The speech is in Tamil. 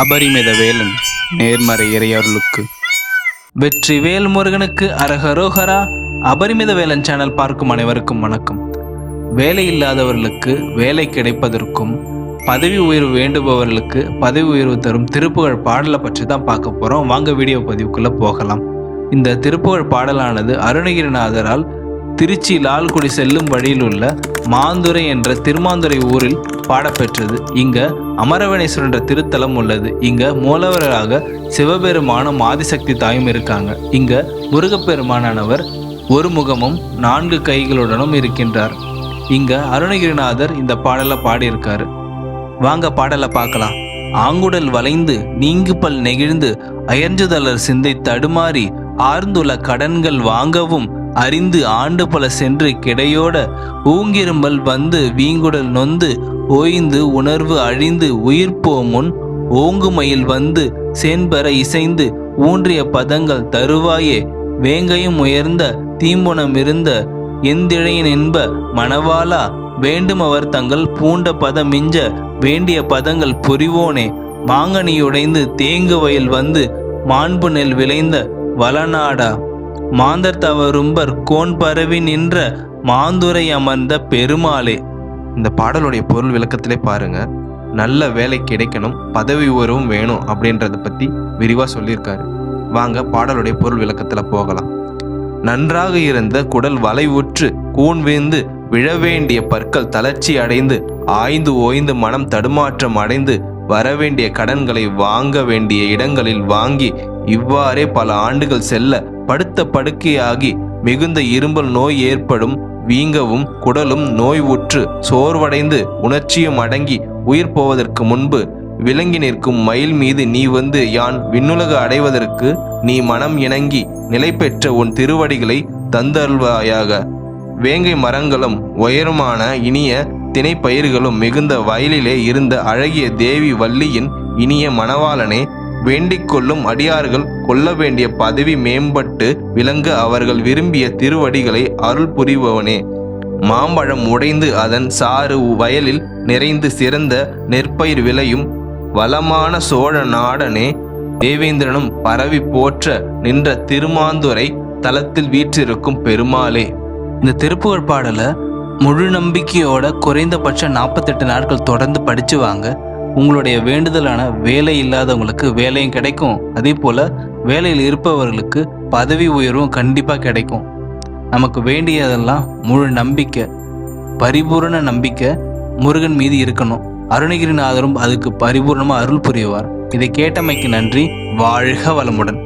அபரிமித வேலன் நேர்மறை இறையருளுக்கு. வெற்றி வேல் முருகனுக்கு அரகரோகரா அபரிமித வேலன் சேனல் பார்க்கும் அனைவருக்கும் வணக்கம். வேலை இல்லாதவர்களுக்கு வேலை கிடைப்பதற்கும் பதவி உயர்வு வேண்டுபவர்களுக்கு பதவி உயர்வு தரும் திருப்புகழ் பாடலை பற்றி தான் பார்க்க போகிறோம் வாங்க வீடியோ பதிவுக்குள்ளே போகலாம். இந்த திருப்புகழ் பாடலானது அருணகிரிநாதரால் திருச்சி லால்குடி செல்லும் வழியில் உள்ள மாந்துரை என்ற திருமாந்துரை ஊரில் பாடப்பெற்றது. இங்க அமரவணேஸ்வரர் என்ற திருத்தலம் உள்ளது. இங்க மூலவராக சிவபெருமானும் ஆதிசக்தி தாயும் இருக்காங்க. இங்க முருகப்பெருமானானவர் ஒரு முகமும் நான்கு கைகளுடனும் இருக்கின்றார். இங்க அருணகிரிநாதர் இந்த பாடலை பாடியிருக்காரு. வாங்க பாடலை பார்க்கலாம். ஆங்குடல் வளைந்து நீங்குபல் நெகிழ்ந்து அயர்ந்துதலர் சிந்தை தடுமாறி ஆர்ந்துள்ள கடன்கள் வாங்கவும் அறிந்து ஆண்டு பல சென்று கிடையோட ஊங்கிரும்பல் வந்து வீங்குடல் நொந்து ஓய்ந்து உணர்வு அழிந்து உயிர் போமுன் ஓங்குமயில் வந்து சேன்பெற இசைந்து ஊன்றிய பதங்கள் தருவாயே. வேங்கையும் உயர்ந்த தீம்புணம் இருந்த எந்திழையின் என்ப மணவாளா வேண்டும் அவர் தங்கள் பூண்ட பதம் மிஞ்ச வேண்டிய பதங்கள் புரிவோனே. மாங்கனியுடைந்து தேங்கு வயல் வந்து மாண்பு நெல் விளைந்த வளநாடா. மாந்தர் தவறும்பர் கோன் பரவி நின்ற மாந்துரை அமர்ந்த பெருமாளே. இந்த பாடலுடைய பொருள் விளக்கத்திலே பாருங்க. நல்ல வேலை கிடைக்கணும் பதவி உயர்வும் வேணும் அப்படின்றத பத்தி விரிவா சொல்லியிருக்காரு. வாங்க பாடலுடைய பொருள் விளக்கத்துல போகலாம். நன்றாக இருந்த குடல் வளைவுற்று கூன் வீழ்ந்து விழவேண்டிய பற்கள் தளர்ச்சி அடைந்து ஆய்ந்து ஓய்ந்து மனம் தடுமாற்றம் அடைந்து வரவேண்டிய கடன்களை வாங்க வேண்டிய இடங்களில் வாங்கி இவ்வாறே பல ஆண்டுகள் செல்ல படுத்த படுக்கையாகி மிகுந்த இரும்பல் நோய் ஏற்படும் வீங்கவும் குடலும் நோய் உற்று சோர்வடைந்து உணர்ச்சியும் அடங்கி உயிர் போவதற்கு முன்பு விளங்கி நிற்கும் மயில் மீது நீ வந்து யான் விண்ணுலக அடைவதற்கு நீ மனம் இணங்கி நிலை பெற்ற உன் திருவடிகளை தந்தருள்வாயாக. வேங்கை மரங்களும் உயரமான இனிய திணைப்பயிர்களும் மிகுந்த வயலிலே இருந்த அழகிய தேவி வள்ளியின் இனிய மணவாளனே வேண்டிக் கொள்ளும் அடியார்கள் கொள்ள வேண்டிய பதவி மேம்பட்டு விளங்க அவர்கள் விரும்பிய திருவடிகளை அருள் புரிபவனே. மாம்பழம் உடைந்து அதன் சாறு வயலில் நிறைந்து சிறந்த நெற்பயிர் விளையும் வளமான சோழ நாடனே. தேவேந்திரனும் பரவி போற்ற நின்ற திருமாந்துரை தலத்தில் வீற்றிருக்கும் பெருமாளே. இந்த திருப்புகழ் பாடலை முழு நம்பிக்கையோட குறைந்தபட்சம் நாற்பத்தெட்டு நாட்கள் தொடர்ந்து படிச்சு வாங்க. உங்களுடைய வேண்டுதலான வேலை இல்லாதவங்களுக்கு வேலையும் கிடைக்கும். அதே போல வேலையில் இருப்பவர்களுக்கு பதவி உயர்வும் கண்டிப்பாக கிடைக்கும். நமக்கு வேண்டியதெல்லாம் முழு நம்பிக்கை பரிபூரண நம்பிக்கை முருகன் மீது இருக்கணும். அருணகிரிநாதரும் அதுக்கு பரிபூர்ணமாக அருள் புரிவார். இதை கேட்டமைக்கு நன்றி. வாழ்க வளமுடன்.